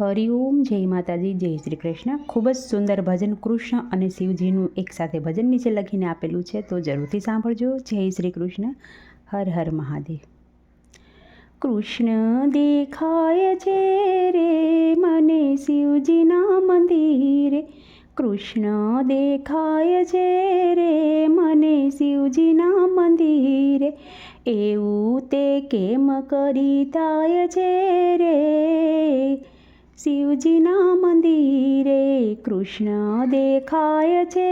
હરિઓમ જય માતાજી, જય શ્રી કૃષ્ણ. ખૂબ જ સુંદર ભજન કૃષ્ણ અને શિવજીનું એકસાથે ભજન નીચે લખીને આપેલું છે, તો જરૂરથી સાંભળજો. જય શ્રી કૃષ્ણ. હર હર મહાદેવ. કૃષ્ણ દેખાય છે રે મને શિવજીના મંદિરે. કૃષ્ણ દેખાય છે રે મને શિવજીના મંદિરે. એવું તે કેમ કરી થાય છે રે? શિવજીના મંદિરે કૃષ્ણ દેખાય છે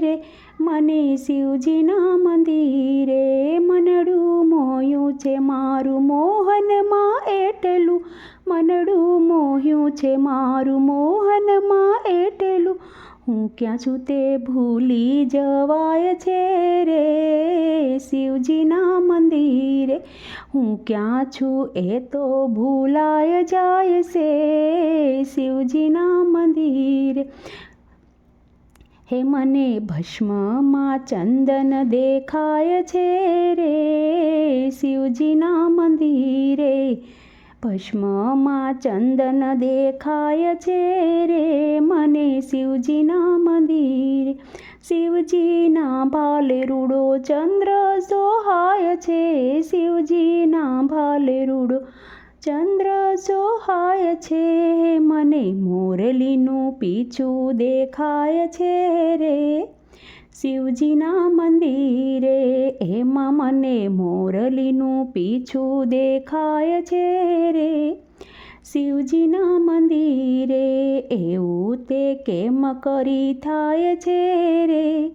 રે મને શિવજીના મંદિરે મનડું મોયું છે મારું મોહનમાં એટલું મનડું મોહ્યું છે મારું મોહનમાં એટલું હું ક્યાં છું તે ભૂલી જવાય છે રે શિવજીના મંદિરે હું ક્યાં છું એ તો ભૂલાય જાય છે શિવજીના મંદિર. હે મને ભસ્મમાં ચંદન દેખાય છે રે શિવજીના મંદિરે. ભસ્મમાં ચંદન દેખાય છે રે મને શિવજીના મંદિરે. શિવજીના ભાલે રૂડો ચંદ્ર સોહાય છે. શિવજીના ભાલે રૂડો ચંદ્ર સોહાય છે. મને મોરલીનું પીછું દેખાય છે રે. શિવજીના મંદિરે એમાં મને મોરલીનું પીછું દેખાય છે રે. શિવજીના મંદિરે એવું તે કેમ કરી થાય છે રે?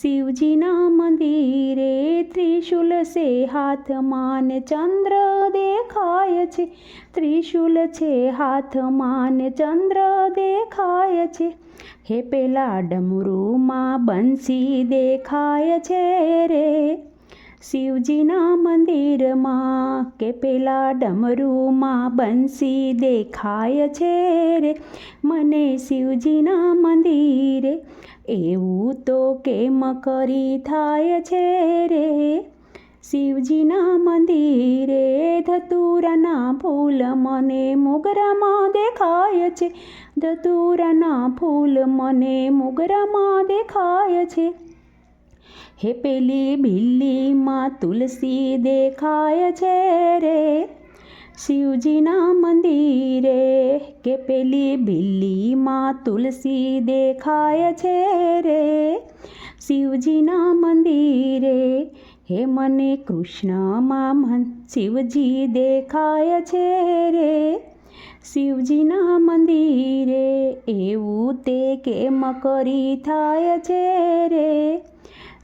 શિવજીના મંદિરે ત્રિશુલ છે, હાથમાં ચંદ્ર દેખાય છે. ત્રિશુલ છે, હાથમાં ચંદ્ર દેખાય છે. હે પેલા ડમરૂમાં બંસી દેખાય છે રે. શિવજીના મંદિરમાં કે પેલા ડમરૂમાં બંસી દેખાય છે રે. મને શિવજીના મંદિરે એવું તો કેમ કરી થાય છે રે? શિવજીના મંદિરે ધતુરાના ફૂલ મને મોગરામાં દેખાય છે. ધતુરાના ફૂલ મને મોગરામાં દેખાય છે. હે પેલી બિલ્લીમાં તુલસી દેખાય છે રે, શિવજીના મંદિરે. કે પેલી બિલ્લીમાં તુલસી દેખાય છે રે, શિવજીના મંદિરે. હે મને કૃષ્ણમાં શિવજી દેખાય છે રે, શિવજીના મંદિરે. એવું તે કેમ કરી થાય છે રે?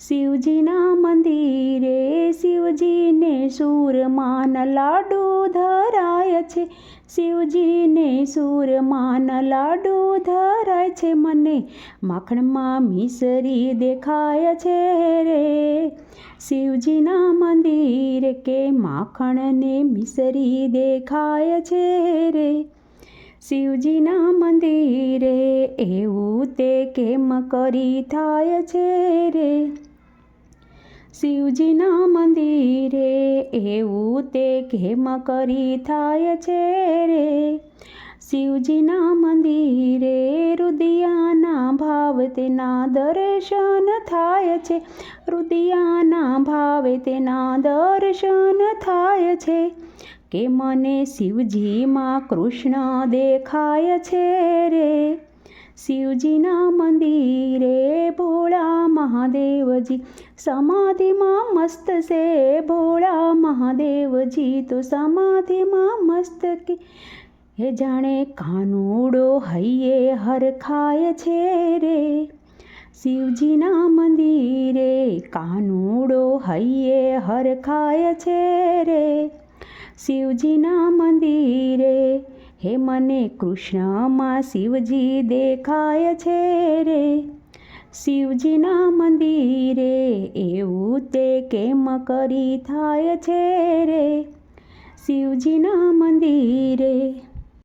શિવજીના મંદિરે શિવજીને સુરમાન લાડુ ધરાય છે. શિવજીને સુરમાન લાડુ ધરાય છે. મને માખણમાં મિસરી દેખાય છે રે. શિવજીના મંદિરે કે માખણને મિસરી દેખાય છે રે. શિવજીના મંદિરે એવું તે કેમ કરી થાય છે રે? શિવજીના મંદિરે એવું તે કેમ કરી થાય છે રે? શિવજીના મંદિરે રુદિયાના ભાવ તેના દર્શન થાય છે. રુદિયાના ભાવે તેના દર્શન થાય છે. કે મને શિવજીમાં કૃષ્ણ દેખાય છે રે. શિવજીના મંદિરે ભોળા મહાદેવજી, સમાધિમાં મસ્ત છે. ભોળા મહાદેવજી તો સમાધિમાં મસ્ત કે હે જાણે કાનુડો હૈયે હરખાય છે રે. શિવજીના મંદિરે કાનુડો હૈયે હરખાય છે રે. શિવજીના મંદિરે હે મને કૃષ્ણમાં શિવજી દેખાય છે રે. શિવજીના મંદિરે એવું તે કેમ કરી થાય છે રે? શિવજીના મંદિરે